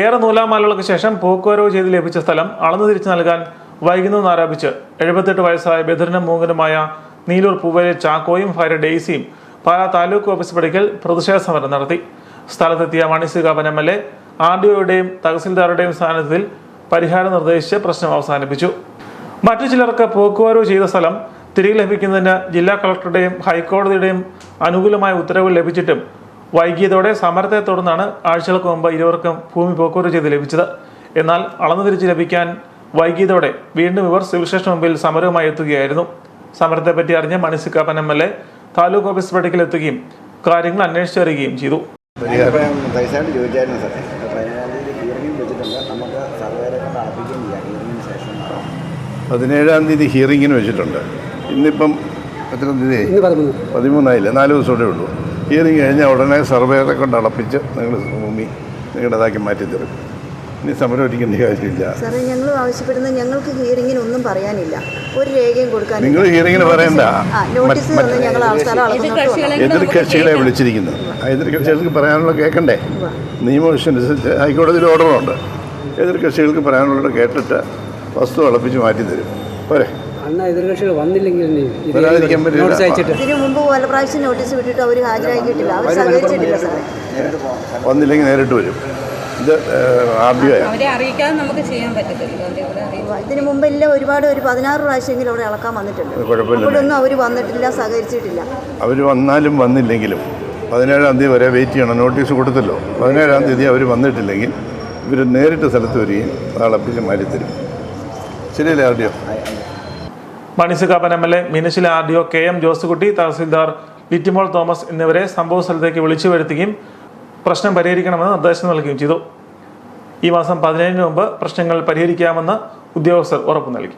ഏറെ നൂലാമാലകൾക്ക് ശേഷം പോക്കുവരവ് ചെയ്ത് ലഭിച്ച സ്ഥലം അളന്നു തിരിച്ചു നൽകാൻ വൈകുന്നതെന്ന് ആരോപിച്ച് എഴുപത്തെട്ട് വയസ്സായ ബദിരനും മൂങ്ങനുമായ നീലൂർ പൂവേലി ചാക്കോയും ഭാര്യ ഡെയ്സിയും പാലാ താലൂക്ക് ഓഫീസ് പടിക്കൽ പ്രതിഷേധ സമരം നടത്തി. സ്ഥലത്തെത്തിയ Mani C Kappan M L A R D ഒയുടെയും തഹസിൽദാരുടെയും സ്ഥാനത്തിൽ പരിഹാരം നിർദ്ദേശിച്ച് പ്രശ്നം അവസാനിപ്പിച്ചു. മറ്റു ചിലർക്ക് പോക്കുവരവ് ചെയ്ത സ്ഥലം തിരികെ ലഭിക്കുന്നതിന് ജില്ലാ കളക്ടറുടെയും ഹൈക്കോടതിയുടെയും അനുകൂലമായ ഉത്തരവ് ലഭിച്ചിട്ടും വൈകിയതോടെ സമരത്തെ തുടർന്നാണ് ആഴ്ചകൾക്ക് മുമ്പ് ഇരുവർക്കും ഭൂമി പോക്കുവരവ് ചെയ്ത് ലഭിച്ചത്. എന്നാൽ അളന്നു തിരിച്ച് ലഭിക്കാൻ വൈകിയതോടെ വീണ്ടും ഇവർ സിവിൽ സ്റ്റേഷൻ മുമ്പിൽ സമരവുമായി എത്തുകയായിരുന്നു. സമരത്തെപ്പറ്റി അറിഞ്ഞ Mani C Kappan M L A taluk office പടിക്കലെത്തുകയും കാര്യങ്ങൾ അന്വേഷിച്ചു വരികയും ചെയ്തു. ചോദിച്ചായിരുന്നു സാറേ. നമുക്ക് സർവേരെ കൊണ്ട് ശേഷം പതിനേഴാം തീയതി ഹിയറിങ്ങിന് വെച്ചിട്ടുണ്ട്. ഇന്നിപ്പം എത്ര തീയതി? പതിമൂന്നായില്ലേ? നാല് ദിവസം കൂടെ ഉള്ളൂ. ഹിയറിങ് കഴിഞ്ഞാൽ ഉടനെ സർവേറെ കൊണ്ട് അളപ്പിച്ച് നിങ്ങൾ ഭൂമി നിങ്ങളുടേതാക്കി മാറ്റി തരും. ഇനി സമരം ഒരിക്കേണ്ട കാര്യമില്ല സാറേ ഞങ്ങൾ ആവശ്യപ്പെടുന്ന ഞങ്ങൾക്ക് ഹിയറിങ്ങിന് ഒന്നും പറയാനില്ല. ഒരു രേഖയും കൊടുക്കാൻ നിങ്ങൾ ഹിയറിങ്ങിന് പറയണ്ട. എതിർകക്ഷികളെ വിളിച്ചിരിക്കുന്നു എതിർകക്ഷികൾക്ക് ഞങ്ങൾ സ്ഥലം അളക്കുന്നുണ്ട് എതിർ കക്ഷികളെ വിളിച്ചിരിക്കുന്നത് ആ എതിർ കക്ഷികൾക്ക് പറയാനുള്ള കേൾക്കണ്ടേ നിയമമനുസരിച്ച് ഹൈക്കോടതിയിൽ ഓർഡറുണ്ട് എതിർ കക്ഷികൾക്ക് പറയാനുള്ളത് കേട്ടിട്ട് വസ്തു അളപ്പിച്ച് മാറ്റി തരും. പോരെ. അന്ന് എതിർകക്ഷികൾ വന്നില്ലെങ്കിൽ നോട്ടീസ് അയച്ചിട്ട്. ഇതിനു മുമ്പ് പല പ്രാവശ്യം നോട്ടീസ് വിട്ടിട്ട് അവർ ഹാജരാക്കിയിട്ടില്ല അവർ സഹകരിച്ചിട്ടില്ല സാറേ. വന്നില്ലെങ്കിൽ നേരിട്ട് വരും. ഇത് അവരെ അറിയിക്കാതെ നമുക്ക് ചെയ്യാൻ പറ്റത്തില്ല. ഇതിനു മുമ്പെല്ലാം ഒരുപാട് ഒരു പതിനാറ് പ്രാവശ്യമെങ്കിലും അവിടെ ഇളക്കാൻ വന്നിട്ടുണ്ട്. ഇവിടെയൊന്നും അവർ വന്നിട്ടില്ല സഹകരിച്ചിട്ടില്ല. അവർ വന്നാലും വന്നില്ലെങ്കിലും പതിനേഴാം തീയതി വരെ വെയിറ്റ് ചെയ്യണം. നോട്ടീസ് കൊടുത്തല്ലോ. പതിനേഴാം തീയതി അവർ വന്നിട്ടില്ലെങ്കിൽ ഇവർ നേരിട്ട് സ്ഥലത്ത് വരികയും അളപ്പിച്ച് മാറ്റിത്തരും. ശരിയല്ലേ R D O Mani C Kappan M L A മീനച്ചിലെ R D O K M Josekutty tahsildar Littymol Thomas എന്നിവരെ സംഭവ സ്ഥലത്തേക്ക് വിളിച്ചു വരുത്തുകയും പ്രശ്നം പരിഹരിക്കണമെന്ന് നിർദ്ദേശം നൽകുകയും ചെയ്തു. ഈ മാസം പതിനേഴിന് മുമ്പ് പ്രശ്നങ്ങൾ പരിഹരിക്കാമെന്ന് ഉദ്യോഗസ്ഥർ ഉറപ്പു നൽകി.